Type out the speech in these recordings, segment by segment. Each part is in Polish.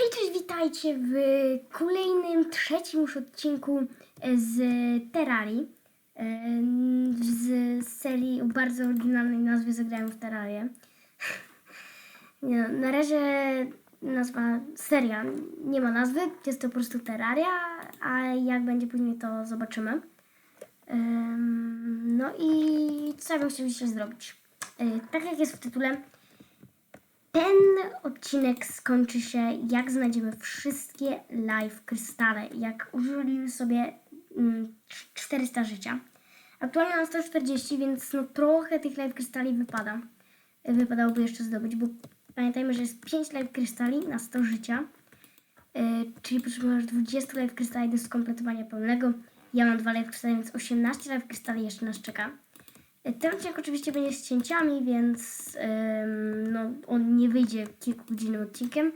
Hej, cześć, witajcie w kolejnym, trzecim już odcinku z Terrarii. E, Z serii o bardzo oryginalnej nazwie Zagrałem w Terrarię. Na razie nazwa seria nie ma nazwy, jest to po prostu Terraria, a jak będzie później to zobaczymy. No i co ja bym chciał dzisiaj zrobić? E, Tak jak jest w tytule, ten odcinek skończy się, jak znajdziemy wszystkie live krystale, jak użyli sobie mm, 400 życia. Aktualnie mam 140, więc no trochę tych live krystali wypada. Wypadałoby jeszcze zdobyć, bo pamiętajmy, że jest 5 live krystali na 100 życia. Yy, czyli potrzebujemy aż 20 live krystali do skompletowania pełnego. Ja mam 2 live krystali, więc 18 live krystali jeszcze nas czeka. Ten odcinek oczywiście będzie z cięciami, więc no, on nie wyjdzie kilkugodzinnym odcinkiem,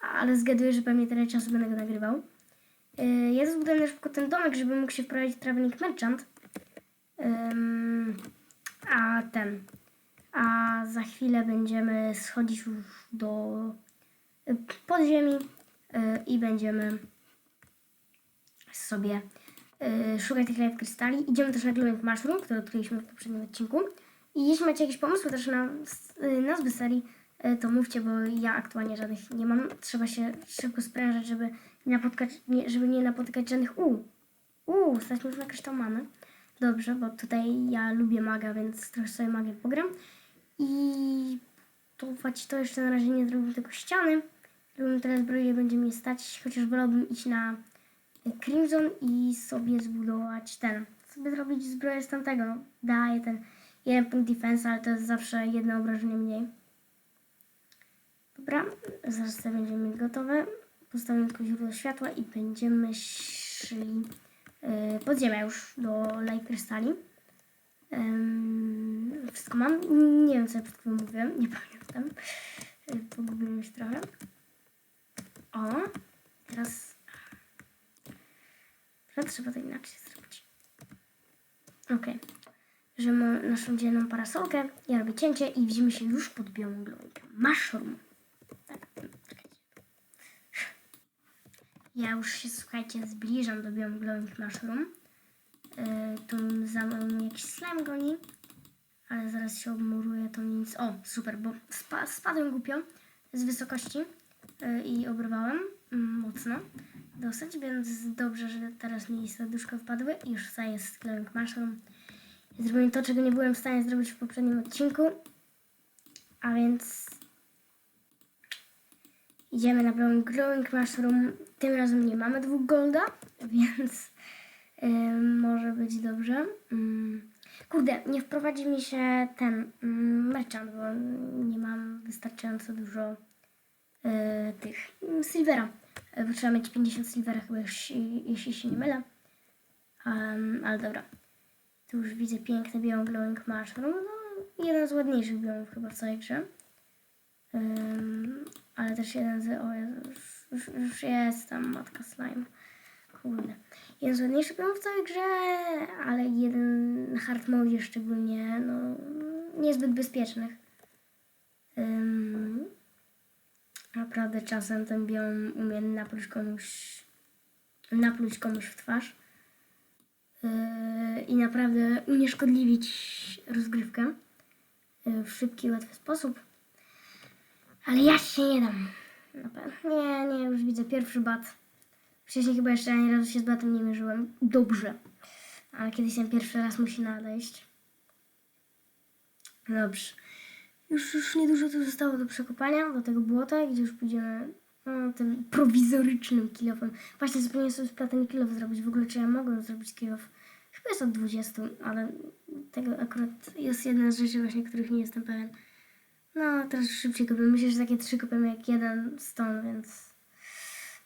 ale zgaduję, że pewnie tyle czasu będę go nagrywał. Yy, ja zbudowałem szybko ten domek, żeby mógł się wprowadzić Traveling Merchant. A ten. A za chwilę będziemy schodzić już do y, podziemi y, i będziemy sobie y, szukać tych live krystali. Idziemy też na Glowing Mushroom, który odkryliśmy w poprzednim odcinku. I jeśli macie jakieś pomysły też na y, nazwy serii, y, to mówcie, bo ja aktualnie żadnych nie mam. Trzeba się szybko sprężać, żeby napotkać, nie, żeby nie napotykać żadnych U. U, stać już na kryształ mamy. Dobrze, bo tutaj ja lubię maga, więc trochę sobie magię pogram. I to to jeszcze na razie nie zrobię tylko ściany. Zrobimy teraz zbroję, będzie mi stać, chociaż wolałbym iść na Crimson i sobie zbudować ten. Sobie zrobić zbroję z tamtego. No, daje ten jeden punkt defense, ale to jest zawsze jedno obrażenie mniej. Dobra, zaraz to będziemy gotowe. Postawimy tylko źródło światła i będziemy szli yy, pod ziemię już do light krystali. Ym, wszystko mam. Nie wiem, co ja przed chwilą mówiłem. Nie pamiętam. Yy, Pogubiłem się trochę. O, teraz Teraz trzeba to inaczej zrobić. Ok. Że mam naszą dzienną parasolkę, ja robię cięcie i widzimy się już pod białą glowing. Mushroom. Tak, czekajcie. Ja już się, słuchajcie, zbliżam do białą glowing mushroom. Yy, tu za mną jakiś slime goni, ale zaraz się obmuruje, to nic. O, super, bo spa spadłem głupio z wysokości yy, i obrywałem mm, mocno dosyć, więc dobrze, że teraz mi serduszko wpadły i już tutaj jest glowing mushroom. Zrobiłem to, czego nie byłem w stanie zrobić w poprzednim odcinku, a więc idziemy na białą glowing mushroom. Tym razem nie mamy dwóch golda, więc ym, może być dobrze. Ym, kurde, nie wprowadzi mi się ten ym, merchant, bo nie mam wystarczająco dużo y, tych ym, silvera. Bo Trzeba mieć 50 silvera chyba, jeśli, się nie mylę. Um, ale dobra. Tu już widzę piękny białą glowing mushroom. No, jeden z ładniejszych biomów chyba w całej grze. Ym, ale też jeden z... O Jezu, już, już, jest tam matka slime. Kurde. Jeden z ładniejszych biomów w całej grze, ale jeden hard mode szczególnie, no, niezbyt bezpiecznych. Ym, naprawdę czasem ten biom umie napluć komuś, napluć komuś w twarz. Yy, i naprawdę unieszkodliwić rozgrywkę yy, w szybki łatwy sposób. Ale ja się nie dam. Nie, nie, już widzę pierwszy bat. Wcześniej chyba jeszcze ani razu się z batem nie mierzyłem. Dobrze. Ale kiedyś ten pierwszy raz musi nadejść. Dobrze. Już, już niedużo tu zostało do przekopania, do tego błota, gdzie już pójdziemy no, tym prowizorycznym kilofem. Właśnie zupełnie sobie splatany kilof zrobić. W ogóle czy ja mogłem zrobić kilof? Chyba jest od 20, ale tego akurat jest jedna z rzeczy właśnie, których nie jestem pewien. No, teraz szybciej kopię. Myślę, że takie trzy kopiemy jak jeden stąd, więc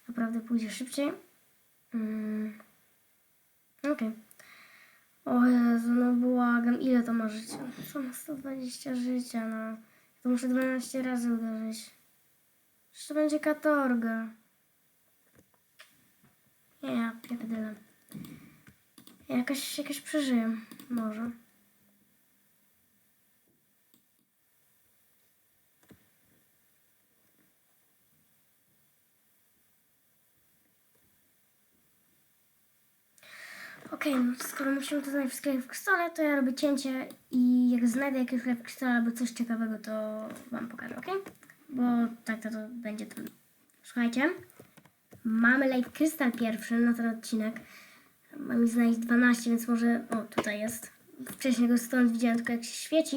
naprawdę pójdzie szybciej. Mm. Okej. O Jezu, no błagam, ile to ma życia? Co ma 120 życia, no. To muszę 12 razy uderzyć. Czy to będzie katorga? Ja pierdolę. Jakaś, jakaś przeżyję, może. Okej, no skoro musimy to znaleźć wszystkie krystale, to ja robię cięcie i jak znajdę jakieś krystale albo coś ciekawego, to wam pokażę, okej? Bo tak to, to będzie ten. Słuchajcie, mamy live krystal pierwszy na ten odcinek. Mamy znaleźć 12, więc może... O, tutaj jest. Wcześniej go stąd widziałem tylko jak się świeci.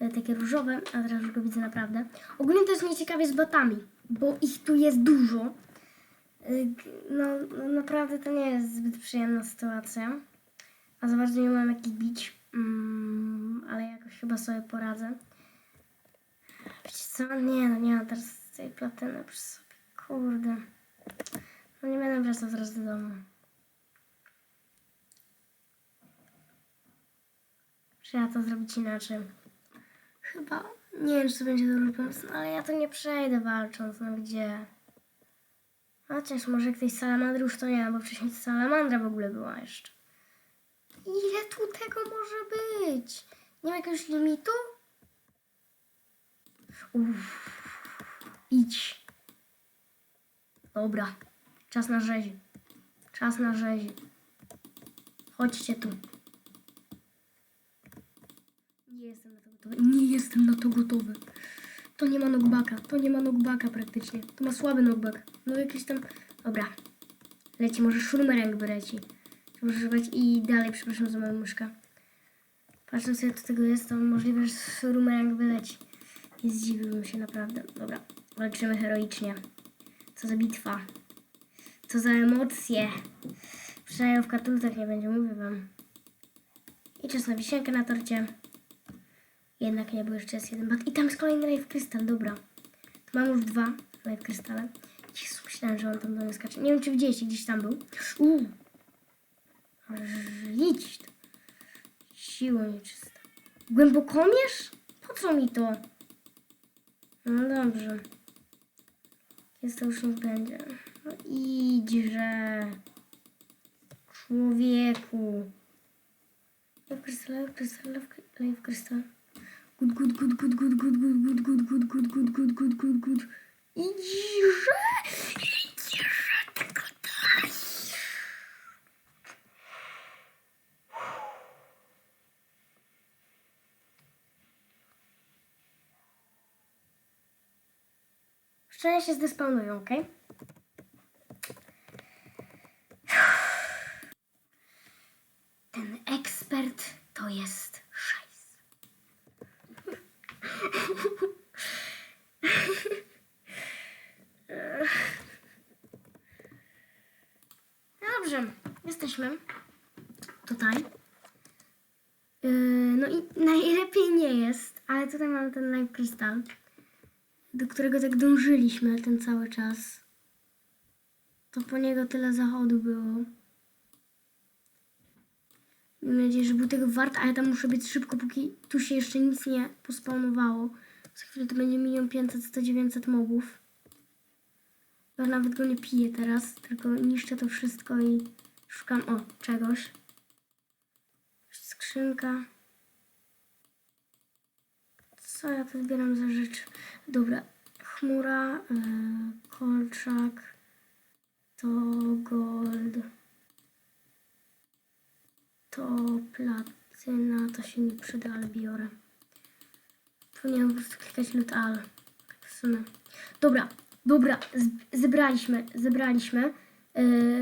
E, Takie różowe, a teraz już go widzę naprawdę. Ogólnie to jest nieciekawie z botami, bo ich tu jest dużo. Y, No, no naprawdę to nie jest zbyt przyjemna sytuacja. A za bardzo nie mam jak bić. Mm, ale jakoś chyba sobie poradzę. Wiecie co? Nie no, nie mam teraz tej platyny przy sobie. Kurde. No nie będę wracał zaraz do domu. Trzeba to zrobić inaczej. Chyba. Nie wiem, czy to będzie dobry pomysł, no ale ja to nie przejdę walcząc, no gdzie? Chociaż może ktoś salamandry już to nie ma, bo wcześniej salamandra w ogóle była jeszcze. Ile tu tego może być? Nie ma jakiegoś limitu? Uff. Idź. Dobra. Czas na rzezi. Czas na rzezi. Chodźcie tu. Nie jestem na to gotowy. Nie jestem na to gotowy. To nie ma knockbacka. To nie ma knockbacka praktycznie. To ma słaby knockback. No jakiś tam... Dobra. Leci, może szurmeręk by leci. Może używać i dalej, przepraszam za moją myszkę. Patrząc jak do tego jest, to możliwe, że szurmeręk wyleci. Nie zdziwiłbym się naprawdę. Dobra. Walczymy heroicznie. Co za bitwa. Co za emocje. Przynajmniej w katultach nie będzie, mówię wam. I czas na wisienkę na torcie. Jednak nie, bo jeszcze jest jeden bat. I tam jest kolejny live krystal, dobra. Tu mam już dwa live krystale. Jezu, myślałem, że on tam do mnie skacze. Nie wiem, czy widzieliście, gdzieś tam był. Uuu. Idź tu. Siło nieczysta. Głębokomierz? Po co mi to? No dobrze. Jest to już niech będzie. No idźże. Człowieku. Live krystal, live krystal, live krystal. Good, good, good, good, good, good, good, good, good, good, good, good, good, good, good. Idźże! Idźże tylko dalej! Szczerze się zdespawnują, okej? Ten ekspert to jest szajs. Dobrze, tutaj. Yy, no i najlepiej nie jest, ale tutaj mamy ten live krystal, do którego tak dążyliśmy ten cały czas. To po niego tyle zachodu było. Mam nadzieję, że był tego wart, ale tam muszę być szybko, póki tu się jeszcze nic nie pospawnowało. Za chwilę to będzie milion 500, 100, 900 mobów. Ja nawet go nie piję teraz, tylko niszczę to wszystko i szukam, o, czegoś. Skrzynka. Co ja tu zbieram za rzeczy? Dobra, chmura, yy, kolczak, to gold, to platyna, to się nie przyda, ale biorę. Powinienem po prostu klikać lód al. Tak. Dobra, dobra, zebraliśmy, zebraliśmy. Yy,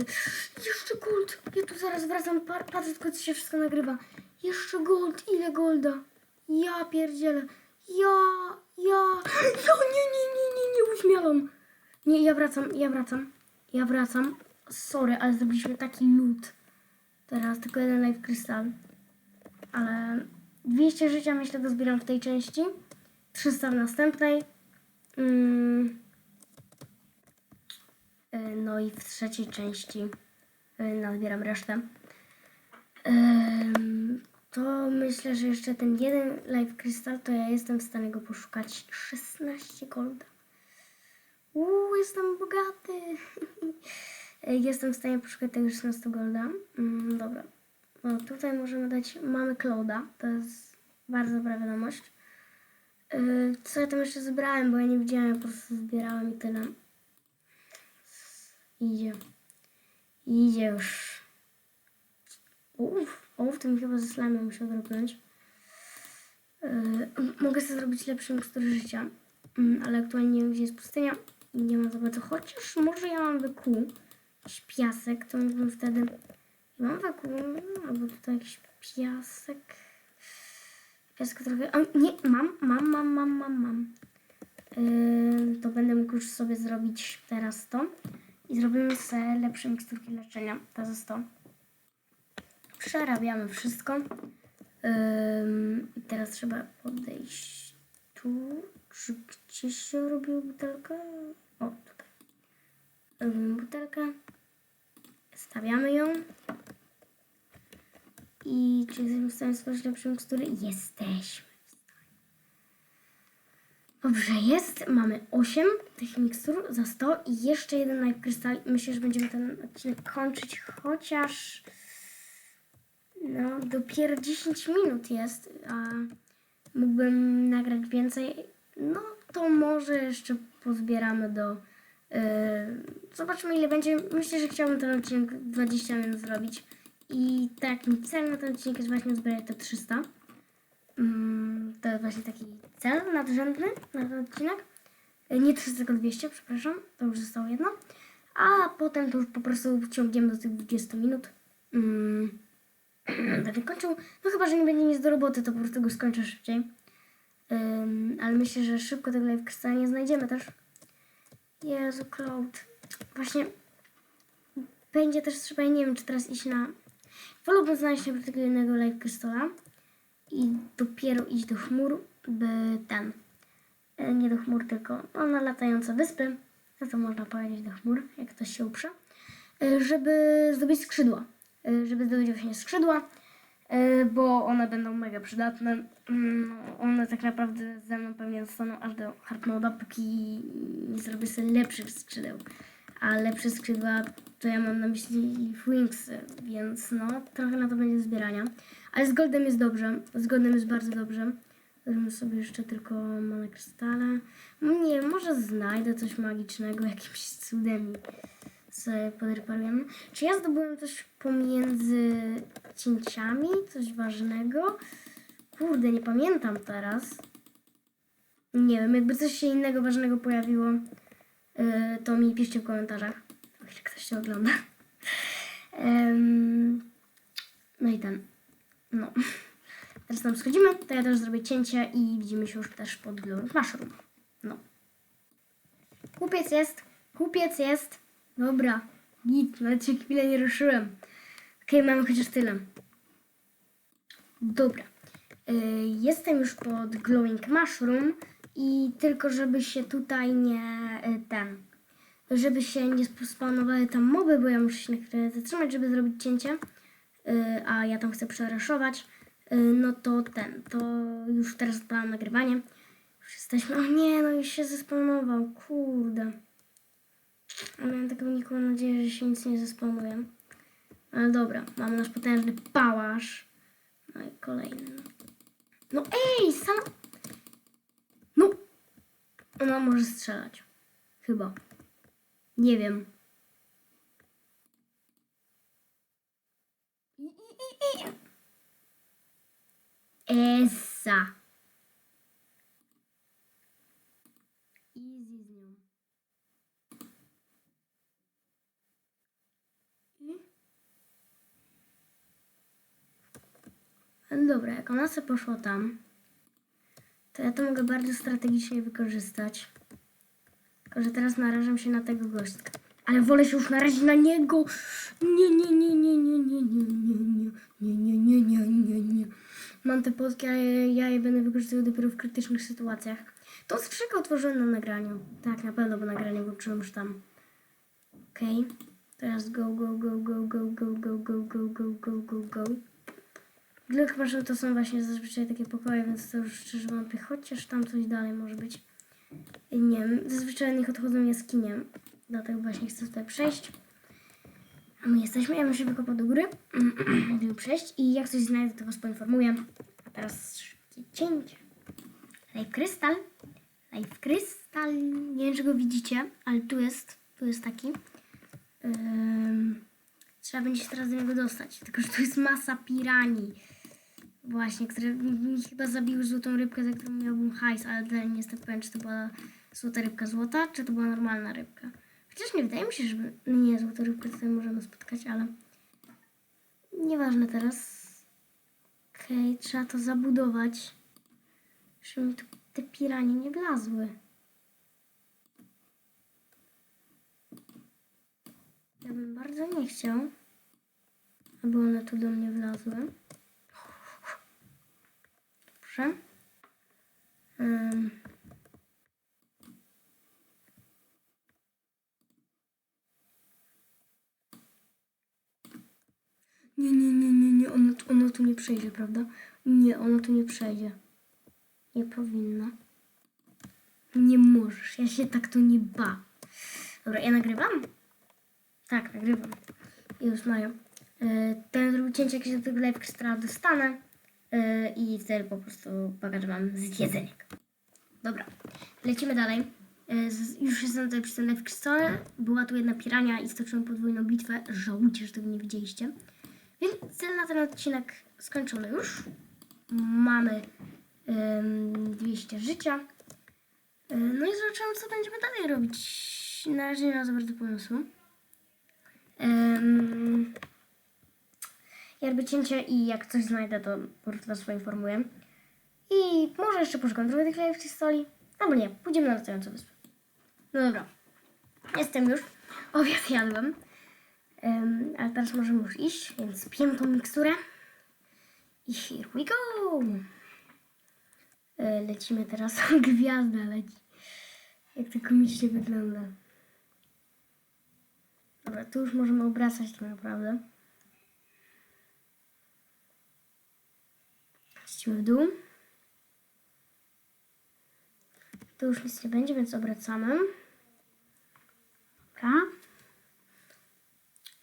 jeszcze gold. Ja tu zaraz wracam, pa- patrzę tylko, co się wszystko nagrywa. Jeszcze gold, ile golda? Ja pierdzielę. Ja, ja, ja, nie, nie, nie, nie, nie uśmielam. Nie, ja wracam, ja wracam, ja wracam. Sorry, ale zrobiliśmy taki lód. Teraz tylko jeden live krystal. Ale 200 życia myślę dozbieram w tej części. 300 w następnej. Mm. No i w trzeciej części y, nazbieram resztę. Ym, To myślę, że jeszcze ten jeden live krystal, to ja jestem w stanie go poszukać 16 golda. Uuu, jestem bogaty. Jestem w stanie poszukać tego 16 golda. Mm, dobra. No, tutaj możemy dać, mamy Clouda, to jest bardzo dobra wiadomość. Yy, co ja tam jeszcze zebrałem, bo ja nie widziałem, po prostu zbierałem i tyle. Idzie. Idzie już. Ołów to mi chyba ze slime musiał dropnąć. Yy, mogę sobie zrobić lepszy mikstur życia, Mm, ale aktualnie nie wiem, gdzie jest pustynia nie mam za bardzo. Chociaż może ja mam wyku, jakiś piasek, to mógłbym wtedy... Mam wyku, albo tutaj jakiś piasek. Piasek trochę... Nie, mam, mam, mam, mam, mam, mam. Yy, to będę mógł już sobie zrobić teraz to. I zrobimy sobie lepsze miksturki leczenia. To jest to. Przerabiamy wszystko. Teraz trzeba podejść tu. Czy gdzieś się robił butelkę? O, tutaj. Robimy butelkę. Stawiamy ją. I czy jesteśmy w stanie stworzyć lepsze mikstury? Jesteśmy. Dobrze, jest. Mamy 8 tych mikstur za 100 i jeszcze jeden krystal. Myślę, że będziemy ten odcinek kończyć, chociaż no dopiero 10 minut jest, a mógłbym nagrać więcej. No to może jeszcze pozbieramy do... Yy, zobaczymy ile będzie. Myślę, że chciałbym ten odcinek 20 minut zrobić. I takim celem na ten odcinek jest właśnie zbierać to 300. Mm, to jest właśnie taki cel nadrzędny na ten odcinek. E, Nie 300, tylko 200, przepraszam. To już zostało jedno. A potem to już po prostu wciągniemy do tych 20 minut. Mm, będę kończył. No chyba, że nie będzie nic do roboty, to po prostu go skończę szybciej. Ym, ale myślę, że szybko tego live nie znajdziemy też. Jezu, Cloud. Właśnie będzie też trzeba, nie wiem, czy teraz iść na... Wolałbym znaleźć tego jednego live krystala i dopiero iść do chmur, by ten, e, nie do chmur, tylko no, na latające wyspy, no to można powiedzieć do chmur, jak ktoś się uprze, e, żeby zdobyć skrzydła, e, żeby zdobyć właśnie skrzydła, bo one będą mega przydatne. Mm, One tak naprawdę ze mną pewnie zostaną aż do hard moda, póki nie zrobię sobie lepszych skrzydeł. A lepsze skrzydła to ja mam na myśli Wingsy, więc no trochę na to będzie zbierania. Ale z Goldem jest dobrze, z Goldem jest bardzo dobrze. Weźmy sobie jeszcze tylko monokrystale. No Nie może znajdę coś magicznego, jakimś cudem i sobie podreparujemy. Czy ja zdobyłem coś pomiędzy cięciami? Coś ważnego? Kurde, nie pamiętam teraz. Nie wiem, jakby coś się innego ważnego pojawiło, yy, to mi piszcie w komentarzach. O ile ktoś się ogląda. Em, no i ten. No. Teraz tam schodzimy, to ja też zrobię cięcie i widzimy się już też pod Glowing Mushroom. No. Kupiec jest, kupiec jest. Dobra, git, nawet się chwilę nie ruszyłem. Okej, mamy chociaż tyle. Dobra. Y, jestem już pod Glowing Mushroom i tylko żeby się tutaj nie y, ten, żeby się nie spawnowały tam moby, bo ja muszę się na chwilę zatrzymać, żeby zrobić cięcie, a ja tam chcę przeraszować, y, no to ten, to już teraz odpalam nagrywanie. Już jesteśmy, o nie, no już się zespawnował, kurde. A miałem taką niką nadzieję, że się nic nie zespawnuje. Ale dobra, mamy nasz potężny pałasz. No i kolejny. No ej, sam... No! Ona może strzelać. Chyba. Nie wiem. I, i, i, i. Essa. Easy z nią. No dobra, jak ona sobie poszła tam, to ja to mogę bardzo strategicznie wykorzystać. Tylko, że teraz narażam się na tego gościa. Ale wolę się już narazić na niego. Nie, nie, nie, nie, nie, nie, nie, nie, nie, nie, nie, nie, nie, nie, nie. Mam te podki, ale ja je będę wykorzystywał dopiero w krytycznych sytuacjach. To skrzynkę otworzyłem na nagraniu. Tak, na pewno, bo nagranie włączyłem już tam. Okej. Teraz go, go, go, go, go, go, go, go, go, go, go, go, go.Gle chyba, że to są właśnie zazwyczaj takie pokoje, więc to już szczerze wątpię. Chociaż tam coś dalej może być. Nie wiem, zazwyczaj niech odchodzą jaskinie. Dlatego właśnie chcę tutaj przejść. A my jesteśmy, ja się wykopał do góry. Przejść i jak coś znajdę, to was poinformuję. A teraz szybkie cięcie. Live krystal. Live krystal. Nie wiem, czy go widzicie, ale tu jest, tu jest taki. Trzeba będzie się teraz do niego dostać. Tylko, że tu jest masa piranii. Właśnie, które mi chyba zabiły złotą rybkę, za którą miałbym hajs, ale nie jestem pewien, czy to była złota rybka złota, czy to była normalna rybka. Chociaż nie wydaje mi się, że no nie, złotą rybkę tutaj możemy spotkać, ale nieważne teraz. Okej, trzeba to zabudować, żeby mi tu te piranie nie wlazły. Ja bym bardzo nie chciał, aby one tu do mnie wlazły. Dobrze. Ym. Nie, nie, nie, nie, nie, ono, tu- ono tu nie przejdzie, prawda? Nie, ono tu nie przejdzie. Nie powinno. Nie możesz, ja się tak tu nie ba. Dobra, ja nagrywam? Tak, nagrywam. Już mają. Yy, ten drugi cięcie, jak się do tego live extra dostanę. Yy, I wtedy po prostu pokażę wam zjedzenie. Dobra, lecimy dalej. Z- już jestem tutaj przy tym live crystale. Była tu jedna pirania i stoczyłem podwójną bitwę. Żałujcie, że tego nie widzieliście. Więc na ten odcinek skończony już. Mamy ym, 200 życia. Yy, no i zobaczymy, co będziemy dalej robić. Na razie nie ma za bardzo pomysłu. Um, ja cięcie i jak coś znajdę, to po prostu was poinformuję. I może jeszcze poszukam trochę tych live historii. Albo nie, pójdziemy na latającą wyspę. No dobra. Jestem już. Obiad jadłem. Um, ale teraz możemy już iść, więc pijemy tą miksturę. I here we go! E, Lecimy teraz. Gwiazda leci. Jak to komicznie wygląda. Dobra, tu już możemy obracać tak naprawdę. Lecimy w dół. Tu już nic nie będzie, więc obracamy. Dobra.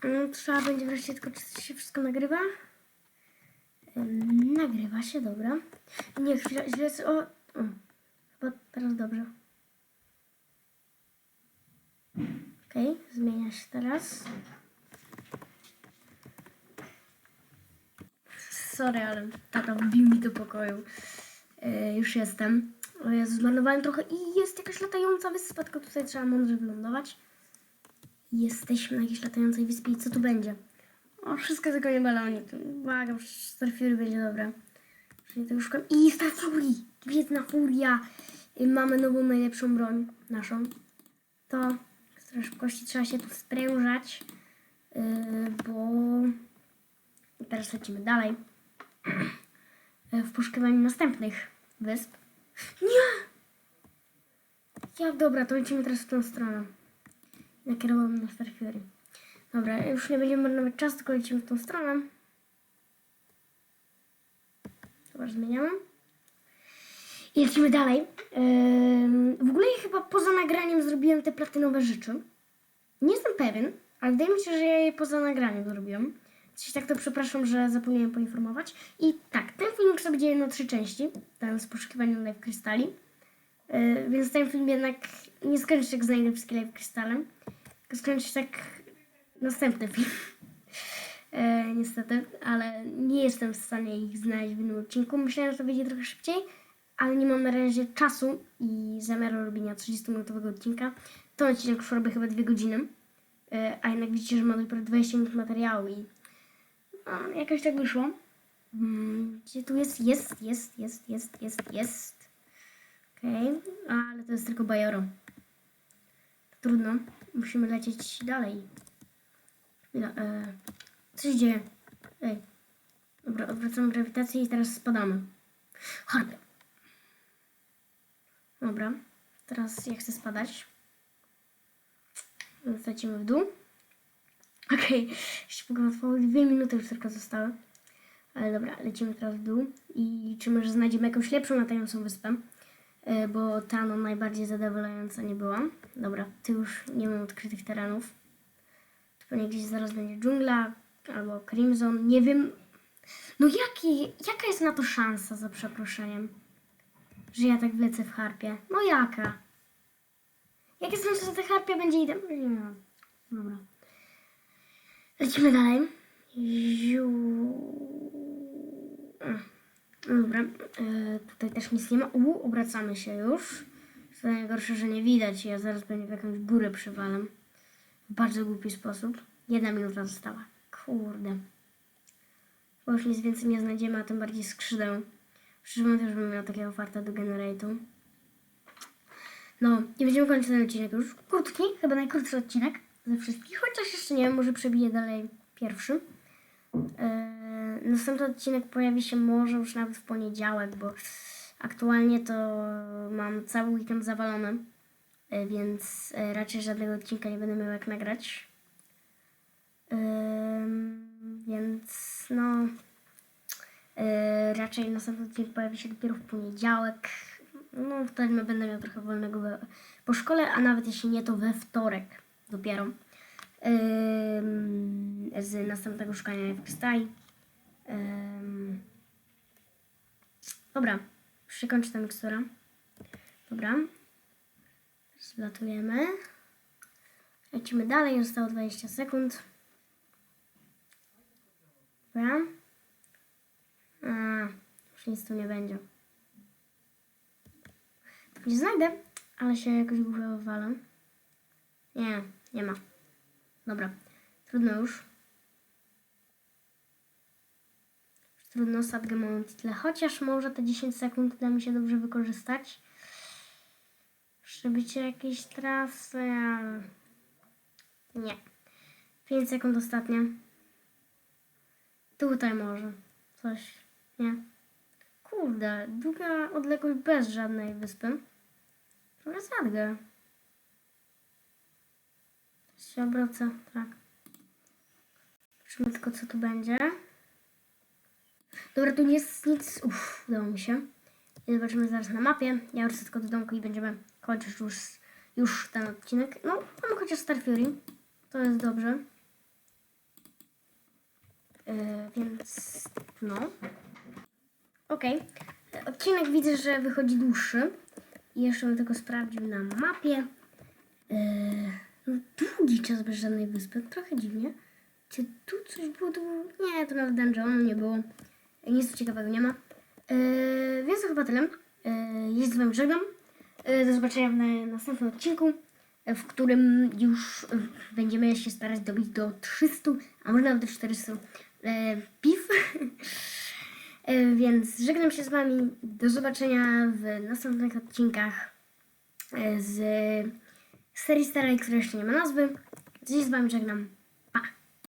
Mm, Trzeba będzie wreszcie tylko, czy się wszystko nagrywa? Nagrywa się, dobra. Nie, chwila, źle, o, o, chyba teraz dobrze. Okej, zmienia się teraz. Sorry, ale tata wbił mi do pokoju. E, już jestem. O Jezu, zmarnowałem trochę i jest jakaś latająca wyspa, tylko tutaj trzeba mądrze wylądować. Jesteśmy na jakiejś latającej wyspie i co tu będzie? O, wszystko tylko nie balonik. Błagam, Star Fury będzie dobra. I Star Fury! Gwiezdna Furia! Y, Mamy nową, najlepszą broń naszą. To z szybkości trzeba się tu sprężać, yy, bo teraz lecimy dalej Yy, w poszukiwaniu następnych wysp. Nie! Jak dobra, to lecimy teraz w tą stronę. Nakierowałem na Star Fury. Dobra, już nie będziemy marnować czasu, tylko lecimy w tą stronę. Dobra, zmieniamy. I lecimy dalej. Ym, w ogóle chyba poza nagraniem zrobiłem te platynowe rzeczy. Nie jestem pewien, ale wydaje mi się, że ja je poza nagraniem zrobiłem. Jeśli tak, to przepraszam, że zapomniałem poinformować. I tak, ten filmik sobie dzieje na trzy części. Ten z poszukiwaniem live krystali. Yy, więc ten film jednak nie skończy jak znajdę wszystkie live krystale. Tylko skończy się tak następny film. E, niestety, ale nie jestem w stanie ich znaleźć w innym odcinku. Myślałem, że to wyjdzie trochę szybciej, ale nie mam na razie czasu i zamiaru robienia 30-minutowego odcinka. To odcinek już robię chyba dwie godziny, e, a jednak widzicie, że mam dopiero 20 minut materiału i no, jakoś tak wyszło. Mm, Gdzie tu jest? Jest, jest, jest, jest, jest, jest. Okej, ale to jest tylko bajoro. Trudno, musimy lecieć dalej. Chwila, e, co się dzieje? Ej. Dobra, odwracamy grawitację i teraz spadamy. Harpia. Dobra, teraz ja chcę spadać. Lecimy w dół. Okej, jeszcze pogotowało dwie minuty już tylko zostały. Ale dobra, lecimy teraz w dół i liczymy, że znajdziemy jakąś lepszą latającą wyspę. E, Bo ta no najbardziej zadowalająca nie była. Dobra, tu już nie mam odkrytych terenów. Tu pewnie gdzieś zaraz będzie dżungla albo Crimson. Nie wiem. No jaki, jaka jest na to szansa za przeproszeniem? Że ja tak wlecę w harpie. No jaka? Jakie są, że ta harpia będzie? Nie wiem. Dobra. Lecimy dalej. Ziu. Dobra, e, tutaj też nic nie ma. U, obracamy się już. To najgorsze, że nie widać. Ja zaraz będzie w jakąś górę przywalam. W bardzo głupi sposób. Jedna minuta została. Kurde. Bo już nic więcej nie znajdziemy, a tym bardziej skrzydeł. Szczerze też bym miał takiego farta do generate'u. No, i będziemy kończyć ten odcinek już. Krótki, chyba najkrótszy odcinek ze wszystkich, chociaż jeszcze nie wiem, może przebiję dalej pierwszy. Eee, następny odcinek pojawi się może już nawet w poniedziałek, bo aktualnie to mam cały weekend zawalony, e, więc e, raczej żadnego odcinka nie będę miał jak nagrać. Więc no, raczej następny odcinek pojawi się dopiero w poniedziałek. No, wtedy będę miał trochę wolnego po szkole, a nawet jeśli nie, to we wtorek dopiero. Z następnego szukania w Krystai. Ym, dobra, kończy ta mikstura. Dobra. Zlatujemy. Lecimy dalej, zostało 20 sekund. Dobra. A, już nic tu nie będzie. Nie znajdę, ale się jakoś głowę wywalę. Nie, nie ma. Dobra, trudno już. Trudno, sadgę mam tyle. Chociaż może te 10 sekund uda mi się dobrze wykorzystać. Przebycie jakiejś trasy, ale... Nie. 5 sekund ostatnie. Tutaj może. Coś. Nie. Kurde, długa odległość bez żadnej wyspy. Trochę sadgę. Się tak. Zobaczymy tylko, co tu będzie. Dobra, tu nie jest nic. Uff, udało mi się. I zobaczymy zaraz na mapie. Ja wrócę tylko do domku i będziemy kończyć już, już ten odcinek. No, mamy chociaż Star Fury. To jest dobrze. Yy, więc no. Okej. Odcinek widzę, że wychodzi dłuższy. Jeszcze bym tylko sprawdził na mapie. Yy, czas bez żadnej wyspy. Trochę dziwnie. Czy tu coś było? Tu... Nie, to nawet dungeonu nie było. Nic ciekawego nie ma. Yy, więc to chyba tyle. Yy, jest z wami żegnam. Yy, do zobaczenia w na, następnym odcinku, w którym już yy, będziemy się starać dobić do 300, a może nawet do 400 yy, piw. Yy, więc żegnam się z wami. Do zobaczenia w następnych odcinkach z serii starej, która jeszcze nie ma nazwy. Z wami żegnam.